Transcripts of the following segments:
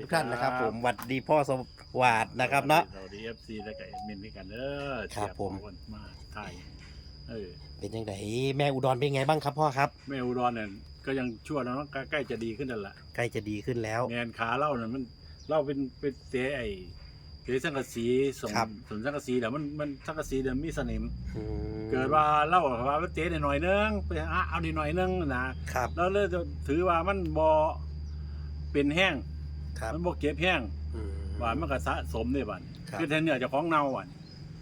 ทุกท่านนะครับผมหวัดดีพ่อสวัสดนะครับเนาะ สวัสดีเอฟซีและกับเอ็มมินด้วยกันเด้อครับผม เสียคนมาไทยเออเป็นยังไงแม่อุดรเป็นไงบ้างครับพ่อครับแม่อุดรเนี่ยก็ยังชั่วเนาะใกล้ใกล้จะดีขึ้นนั่นแหละใกล้จะดีขึ้นแล้ว แมนขาเล่าเนี่ยมันเล่าเป็นเป็นเตะไอ้เตะสังกะสีสมครับ สมสังกะสีแต่มันมันสังกะสีเดี๋ยวมีสนิม อืมเกิดว่าเล่าว่ามันเตะหน่อยๆนึงไปอะเอาหน่อยๆนึงนะครับแล้วเลยจะถือว่ามันบ่เป็นแห้ง ครับ มันบ่เก็บแห้งอืมว่ามันก็สะสมได้บัดครับ คือแทนเนี่ยเจะของเน่าอะ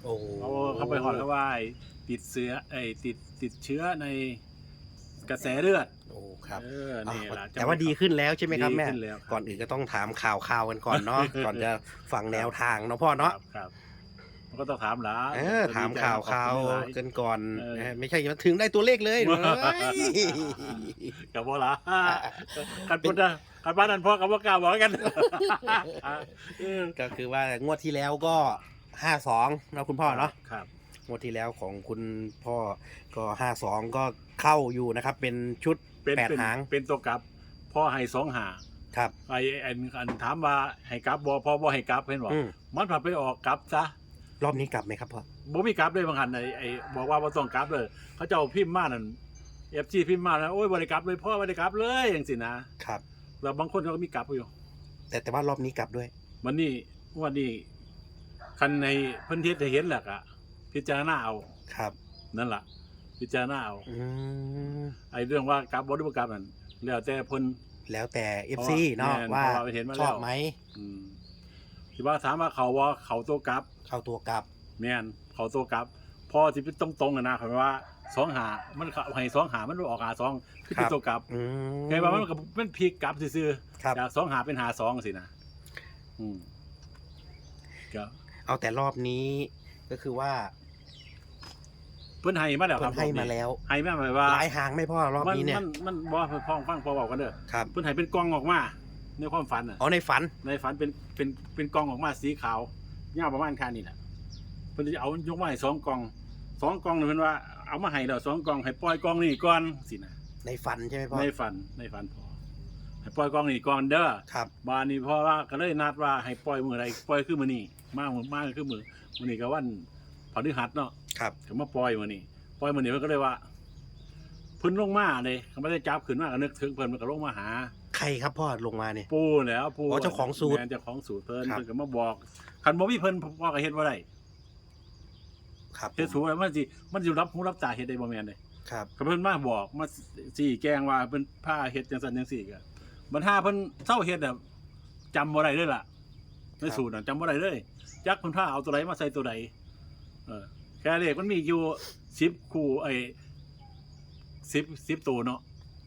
โอ้เขาเขาไปหอดเขาว่าไอ้ติดเชื้อไอ้ติดติดเชื้อในกระแสเลือดโอ้ครับเออนี่อะล่ะแต่ว่าดีขึ้นแล้วใช่ไหมครับดีแม่ขึ้นแล้วครับ ก่อนอื่นก็ต้องถามข่าวข่าวกันก่อนเนาะ ก่อนจะฟังแนวทางเนาะพ่อคเนาะรับครับ มันก็ต้องถามหลานเออถามข่าวข่าวขอบคุณหลยกันก่อนเออนะฮะไม่ใช่มาถึงได้ตัวเลขเลยเฮ้ยกับว่าละกันพุทธกันบ้านนั้นพ่อกับว่ากล่าวบอกกันเออก็คือว่างวดที่แล้วก็ห้าสองนะคุณพ่อเนาะครับงวดที่แล้วของคุณพ่อก็ห้าสองก็เข้าอยู่นะครับ เป็นชุดเป็นแปดเป็นหางเป็นตัวกลับ พ่อให้สองหาครับไอ้ไอ้อันถามว่าให้กลับบ่พ่อบ่ให้กลับเห็นบอกอืมมันผัดไปออกกลับซะ รอบนี้กลับไหมครับพ่อ บ่มีกราฟเลยบางคันไอ้ไอ้บอกว่าบ่ต้องกราฟเลย เขาเจ้าพิมพ์มานั่น FG พิมพ์มาแล้วโอ้ยบ่ได้กราฟเลยพ่อบ่ได้กราฟเลยจังซี่นะครับ แล้วบางคนเขาก็มีกราฟอยู่แต่แต่ว่ารอบนี้กลับด้วยวันนี้วันนี้คันในเพิ่นเฮ็ดให้เห็นแหละอะพิจารณาเอาครับ นั่นล่ะ พิจารณาเอาอืม ไอ้เรื่องว่ากราฟบ่ได้บ่กราฟนั่นแล้วแต่เพิ่น แล้วแต่เอฟเพราะซีว่าเนาะแม่นว่าเพราะว่าเห็นมาแล้ว ชอบไหม อืมที่ว่าถามว่าเขาว่าเขาตัวกราฟ เข้าตัวกลับแม่นเขาตัวกลับพอสิเป็นตรงๆอะนะคำว่าสองหามันเขาให้สองหามันออกหาสองคือเป็นครับตัวกลับอืมแค่ว่ามันก็มันพลิกกลับซื่อครับ ๆจากสองหาเป็นหาสองสินะอืมก็เอาแต่รอบนี้ก็คือว่าเพิ่นให้มาแล้วคเพิ่รับนให้มาแล้วให้มาหมายว่าหลายหางไม่พ่อรอบมันนี้เนี่ยมันมันบ่ฟังฟังพอบอกกันเด้อครับเพิ่นให้เป็นกล่องออกมาในความฝันน่ะ อ๋อในฝันในฝันเป็นเป็นเป็นกล่องออกมาสีขาว ยาวประมาณค่านี้แหละเพิ่นจะเอายกมาให้สองกล่องสองกล่องเนี่ยเพิ่นว่าเอามาให้แล้วสองกล่องให้ปล่อยกล่องนี้ก่อนสินะในฝันใช่ไหมพ่อ ในฝันในฝันพอให้ปล่อยกล่องนี้ก่อนเด้อครับ บานนี้เพราะว่าก็เลยนัดว่าให้ปล่อยมือใดปล่อยคือมือนี้มามือมาคือมือมือนี้ก็วันพฤหัสเนาะครับก็มาปล่อยมือนี้ปล่อยมือนี้เพิ่นก็เลยว่าเพิ่นลงมาเลยเขาไม่ได้จับขึ้นมาก็นึกถึงเพิ่นมันก็ลงมาหา ใครครับพ่อลงมาเนี่ย ปูแหล้วปูอ๋อเจ้าของสูตร แม่นเจ้าของสูตรเพิ่นครับ เพิ่นก็มาบอก คันบ่มีเพิ่นพ่อก็เฮ็ดบ่ได้ครับเฮ็ดสูตรมันสิมันสิรับหูรับตาเฮ็ดได้บ่แม่นเด้ครับก็เพิ่นมาบอกมาสี่แกล้งว่าเพิ่นพาเฮ็ดจังซั่นจังซี่ก็บรรหาเพิ่นเศร้าเฮ็ดน่ะจำบ่ได้เลยล่ะในสูตรน่ะจำบ่ได้เลยจักเพิ่นพาเอาตัวใดมาใส่ตัวใดเออแค่เลขมันมีอยู่10คู่ไอ้10 10ตัวเนาะ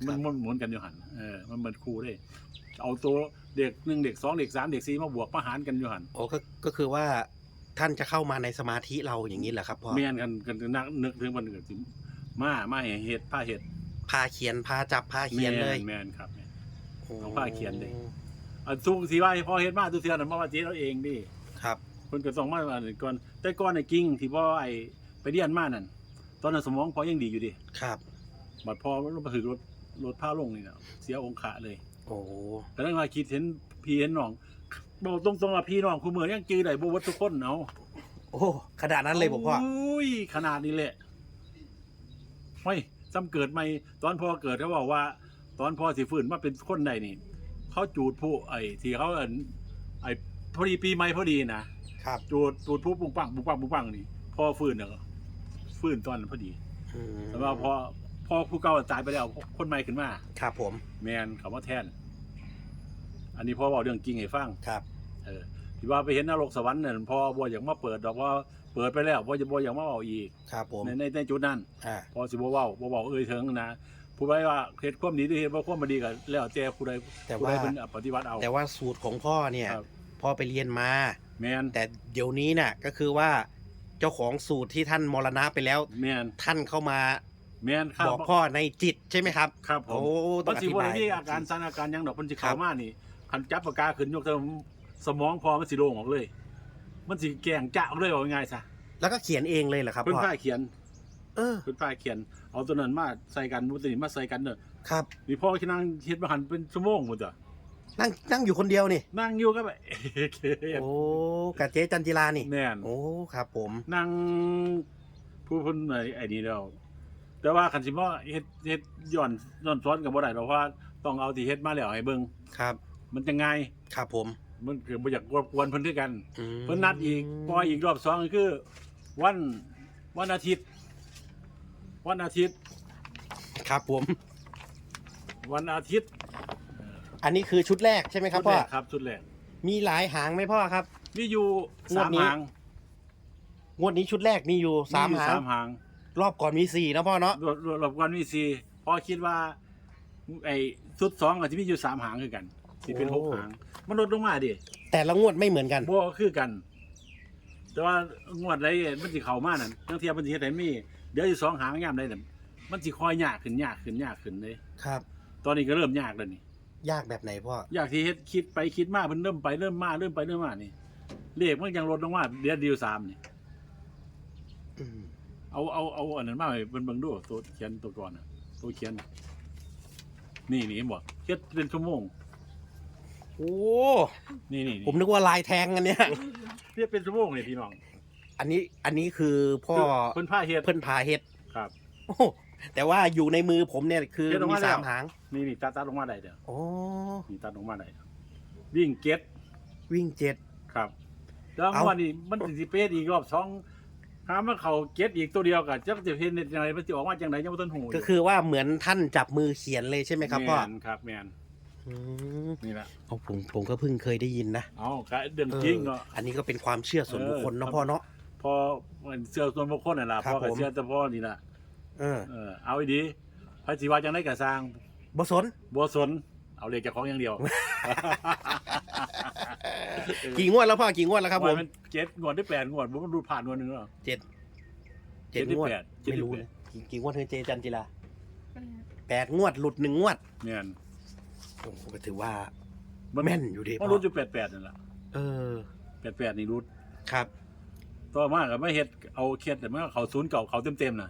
มันมันหมุนกันอยู่หั่นเออมันมันคู่เด้ เอาตัวเด็ก1เด็ก2เด็ก3เด็ก4มาบวกมาหารกันอยู่หั่นโอ้ก็ก็คือว่าท่านจะเข้ามาในสมาธิเราอย่างนี้เหรอครับพ่อแม่นกันกันนักนึกถึงมันก็สิมามาให้เฮ็ดพาเฮ็ดพาเขียนพาจับพาเขียนเลยแม่นครับแม่นโอ้เอาผ้าเขียนเลยอันทุกสีว่าให้พ่อเฮ็ดมาทุกเทื่อน่ะมาว่าเจ๊เราเองดิครับเพิ่นก็ต้องมาอันนั้นก่อน แต่ก่อนไอ้กิ้งที่พ่อไอ้ไปเรียนมานั่นตอนนั้นสมองพ่อยังดีอยู่ดิครับบัดพ่อรถมาถือรถรถพาลงนี่น่ะเสียองค์ขะเลย โอ้แต่นั้นว่าคิดเห็นพี่เห็นน้องบอกตรงๆว่าพี่น้องคู่มือยังจื้อได้บ่ว่าทุกคนเอาโอ้ขนาดนั้นเลยผมพ่ออุ้ยขนาดนี้แหละเฮ้ยซ้ำเกิดใหม่ตอนพ่อเกิดเขาบอกว่า ตอนพ่อสิฟื้นมาเป็นคนใดนี่เขาจูดผู้ไอ้ที่เขาเอิ้นไอ้พอดีปีใหม่พอดีนะครับจูดจูดผู้ปุ้งปังปุ้งปังปุ้งปังนี่พ่อฟื้นเนาะฟื้นตอนนั้นพอดีอืมแต่ว่าพอ พอผู้เก่าตายไปแล้วคนใหม่ขึ้นมา ครับผม แมนเขามาแทน อันนี้พ่อบอกเรื่องจริงให้ฟังครับ เออที่ว่าไปเห็นนรกสวรรค์เนี่ยพ่อบ่อยากมาเปิดดอกว่าเปิดไปแล้วพ่อจะบ่อยากมาเอาอีกครับผมในในในจุดนั้นอ่าพอสิบ่เว้าบ่เว้าเอ่ยถึงนะผู้ใดว่าเฮ็ดความดีหรือเฮ็ดบ่ความบ่ดีก็แล้วแต่ผู้ใดแต่ผู้ว่าใดเพิ่นปฏิบัติเอา แต่ว่าสูตรของพ่อเนี่ยครับพ่อไปเรียนมา แม่นแต่เดี๋ยวนี้น่ะ ก็คือว่าเจ้าของสูตรที่ท่านมรณะไปแล้ว แม่นท่านเข้ามา แม่นครับบอกพ่อในจิตใช่ไหมครับครับผโอ้มต้อมังนอสิธิบ่บาได้ยมีอาการสันอาการหยังดอกเพิ่นสิครัเข้าบ มานี่คันจับปากกาขึ้นยกเทิมสมองพอมันสิโล่งออกเลย มันสิแกล้งจะออกเลยว่าง่ายๆซะแล้วก็เขียนเองเลยเหรอครับเพิ่นพ่อพาเขียนเออเพิ่นพาเขียน เอาตัวนั้นมาใส่กันมุตวนี้มาใส่กันเด้อครับ นี่พ่อที่นั่งเฮ็ดมาหันเป็นชั่วโมงหมดจ้ะนั่งนั่งอยู่คนเดียวนี่ นั่งอยู่ก็ไปโอ้กับเจ๊จันจิลานี่ แน่น โอ้ครับผม นั่งผู้เพิ่นไอ้ไอ้นี่แล้ว แต่ว่าคันสิบ่เฮ็ดเฮ็ดย้อนย้อนซ้อนกับบ่ได้หรอกเพราะว่าต้องเอาที่เฮ็ดมาแล้วให้เบิ่งครับ มันจะง่ายครับผมมันคือบ่อยากรบกวนเพิ่นด้วยกัน อืมเพิ่นนัดอีกปล่อยอีกรอบสองก็คือ วันวันอาทิตย์ วันอาทิตย์ ครับผม วันอาทิตย์อันนี้คือชุดแรกใช่ไหมครับชุดพ่อแรกครับชุดแรกมีหลายหางไหมพ่อครับมีอยู่งวสาดมนี้ หางงวดนี้ชุดแรกมีอยู่สามอยู่หาง สามหาง รอบก่อนมีสี่นะพ่อเนาะรวบรวบรวมกันมีสี่พอคิดว่า ไอ้ชุดสองก็จะมีอยู่สามหางคือกันสิเป็นหกหาง มันลดลงมาดิแต่ละงวดไม่เหมือนกัน บ่คือกัน แต่ว่างวดไรมันสิเข้ามานั่นทั้งเทียบมันสิเฮ็ดให้มีเดี๋ยวอีกสองหางยามได้นั่นมันสิคอยยากขึ้นยากขึ้นยากขึ้นเลย ครับ ตอนนี้ก็เริ่มยากแล้วนี่ ยากแบบไหนพ่อ อยากที่เฮ็ดคิดไปคิดมาเพิ่นเริ่มไปเริ่มมาเริ่มไปเริ่มมานี่เลขมันยังลดลงมาเดือนเดียวสามนี่อืม เอาเอาเอาอันนั้นมาให้เพิ่นเบิ่งดูตัวเขียนตัวก่อนน่ะตัวเขียนน่ะนี่นี่เห็นบ่เฮ็ดเป็นชั่วโมง โอ้นี่นี่ผมนึกว่าลายแทงอันเนี้ยเฮ็ดเป็นชั่วโมงนี่พี่น้องอันนี้อันนี้คือพ่อเพิ่นพาเฮ็ด เพิ่นพาเฮ็ดครับโอ้แต่ว่าอยู่ในมือผมเนี่ยคือเฮ็ดออกมีมาแล้ว สามหางนี่นี่ตัดตัดลงมาได้เด้อโอ้นี่ตัดลงมาได้วิ่งเก็ตวิ่งเจ็ด ครับแล้วเอ้าวันนี้มันสิเปดอีกรอบสอง หามาเข้าเก็ตอีกตัวเดียวก็จักจะเฮ็ดจังไดมันสิออกมาจังไดยังบ่ทันฮู้ยู่ก็คือว่าเหมือนท่านจับมือเขียนเลยใช่ไหมครับพ่อแม่นครับแม่นอืมนี่แหละเอาผมผมก็เพิ่งเคยได้ยินนะเอาก็เรื่องจริงเนาะ อันนี้ก็เป็นความเชื่อส่วนบุคคลเนาะพ่อเนาะ พอมันเสื้อส่วนบุคคลน่ะล่ะครับพ่อก็ผม เสื้อแต่พ่อนี่ล่ะเออเออเอาให้ดีพระสิว่าจังได๋ก็สร้างบสนบ่สนเอาเลขเจ้าของอย่างเดียว กี่งวดแล้วพ่อกี่งวดแล้วครับผมว่ามันเจ็ดงวดได้แปดงวดบ่มันดูผ่านงวดหนึงแล้วเจ็ด เจ็เจ็ดดที่งวดแปดเจ็ดไม่ที่รู้แปดเลยกี่กี่งวดเธอเจจันจิลาแปดงวดหลุดหนึ่งงวดแม่นโอ้โหก็ถือว่ามันแม่นอยู่ดีมันพ่อรู้อยู่88นั่นล่ะเออ88นี่รู้ครับ ต่อมาก็ไม่เฮ็ดเอาเครียดแต่มันก็เขาศูนย์เก่าเขาเต็มๆน่ะ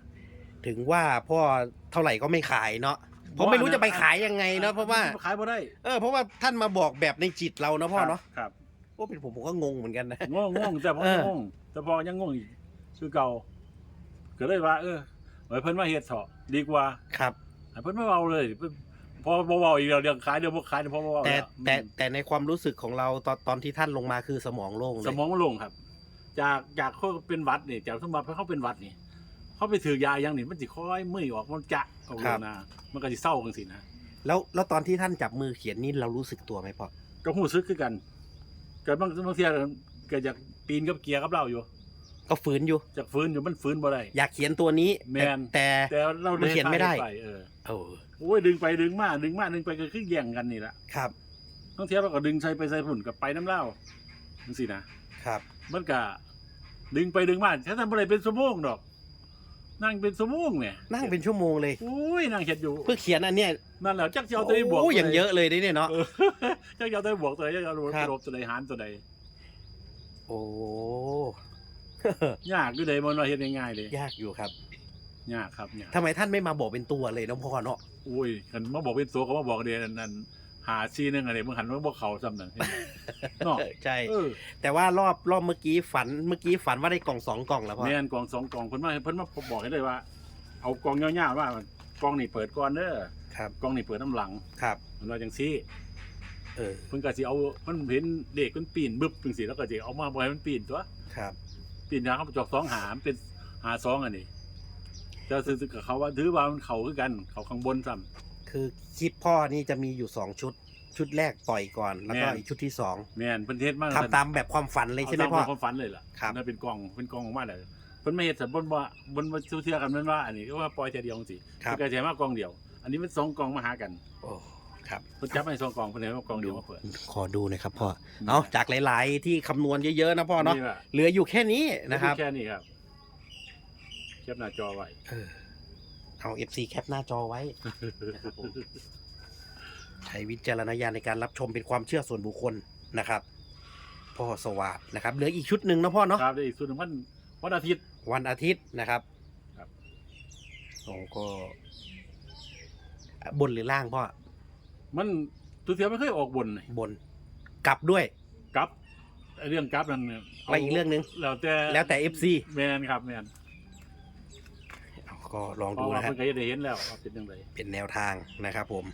ถึงว่าพ่อเท่าไหร่ก็ไม่ขายเนาะ ผมไม่รู้จะไปขายยังไงเนาะเพราะว่า ขายบ่ได้เออเพราะว่าท่านมาบอกแบบในจิตเราเนาะพ่อเนาะครับโอ้เป็นผมผมก็งงเหมือนกันนะงงงงแต่พอเอองงแต่พอยังงงอีกคือเก่าก็เลยว่า เออไว้เพิ่นมาเฮ็ดเถาะดีกว่าครับให้เพิ่นมาเว้าเลยเพิ่นพอบ่เว้าอีกแล้วเรื่องขายเรื่องบ่ขายเดี๋ยวพอบ่เว้าแต่ล้วแต่แต่ในความรู้สึกของเราตอนตอนที่ท่านลงมาคือสมองโล่งเลสยมองมันโลงครับ จากจากเขาเป็นหวัดนี่จากสมบัติเขาเป็นหวัดนี่ เขาไปถือยาอย่างนี้มันสิค่อยมือออกมันจะออกเลยนะมันก็สิเศร้าจังซี่นะแล้วแล้วตอนที่ท่านจับมือเขียนนี่เรารู้สึกตัวไหมพ่อก็ฮู้สึกคือกันเกิดบางบางเที่ยเกิดจากปีนกับเกียร์กับเราอยู่ ก็ฝืนอยู่จากฟื้นอยู่มันฟื้นบ่ได้อยากเขียนตัวนี้แม่นแต่แต่เรามันเขียนไม่ได้ปเออเออโอ้ยดึงไปดึงมาดึงมาดึงไปก็คือแย่งกันนี่แหละครับบางเที่ยเราก็ดึงใส่ไปใส่ผุ่นกับไปน้ำเหล้าจังซี่นะครับ มันก็ดึงไปดึงมาถ้าทำอะไรเป็นชั่วโมงดอก นั่งเป็นชั่วโมงเนี่ยนั่งเป็นชั่วโมงเลยโอ้ยนั่งเห็ดอยู่เพื่อเขียนอันเนี้ยนั่นแหละจักจะเอาตัวนี้บวกโอ้อย่างเยอะเลยเนี่ยเนาะเออจักจะเอาตัวนี้บวกตัวไหนจักจะเอาตัวครับลบตัวไหนหารตัวไหนโอ้ยากอยู่เลยมันว่าเฮ็ดง่ายๆเลย ยากอยู่ครับยากครับยากทำไมท่านไม่มาบอกเป็นตัวเลยเนาะพ่อเนาะโอ้ยคันมาบอกเป็นตัวเขามาบอกเดียวนั่น หาซีนึงอะไรมึงหันมาบอกเขาซ้ำนั่นเห็นไหมเนาะใช่ เออแต่ว่ารอบรอบเมื่อกี้ฝันเมื่อกี้ฝันว่าได้กล่องสองกล่องแล้วพ่อแม่นกองสองกองเพิ่นมาเพิ่นมาบอกให้เลยว่า เอากองยาวๆว่ากองนี่เปิดก่อนเด้อครับกองนี่เปิดน้ำหลังครับ มันว่าจังซี่เออเพิ่นก็สิเอามันเห็นเด็กมันปีนบึบจังซี่แล้วก็สิเอามาบ่ให้มันปีนตัว ครับ ปีนทางเขาจอกสองหามนเป็นหาสองอันนี้แต่ซื่อๆกับเขาว่าถือว่ามันเขาคือกัน เขาข้างบนซ้ำ คือคลิปพ่อนี่จะมีอยู่สองชุด ชุดแรกปล่อยก่อน แล้วก็แม่น อีกชุดที่สองแม่นเพิ่นเฮ็ดมาทำตามแบบความฝันเลยใช่ไหมพ่อาตาความฝันเลยล่ะครับ นั่นเป็นกองเป็นกองออกมาเลยเพิ่นไม่เฮ็ดสันบนว่าบนว่าเชื่อกันแม่นว่าอันนี้ก็ว่าปล่อยแต่เดียวจังซี่ครับเพิ่นก็ใช้มากองเดียว อันนี้มันสองกองมาหากันโอ้ครับ เพิ่นจับให้สองกองเพิ่นให้มากองเดียวมาเปิดขอดูหน่อยครับพ่อเอาจากหลาย ๆ ที่คำนวณเยอะ ๆ นะพ่อเนาะแหละเหลืออยู่แค่นี้นะครับ แค่นี้ครับแคปหน้าจอไว้ เออ เอา FC แคปหน้าจอไว้นะครับผมใช้วิจารณญาณในการรับชมเป็นความเชื่อส่วนบุคคลนะครับ พ่อสวัสดนะครับเหลืออีกชุดหนึ่งนะพ่อเนาะครับได้อีกส่วนหนึ่งวันวันอาทิตย์ วันอาทิตย์นะครับครับ โอ้ก็บนหรือล่างพ่อมันตัวเทียไม่เคยออกบนเลยบน กลับด้วยกลับไอ้เรื่องกลับนั่นเนี่ยแล้วอีกเรื่องหนึ่งแล้วแต่แล้วแต่ FC แมนครับแมนเอา ก็ลองเพดูราะว่านะฮะ เพิ่นก็จะได้เห็นแล้วว่าเป็นยังไงเป็นแนวทางนะครับผม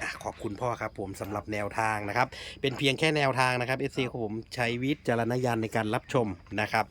อะขอบคุณพ่อครับผมสำหรับแนวทางนะครับ เป็นเพียงแค่แนวทางนะครับ FC ของผมใช้วิจารณญาณในการรับชมนะครับ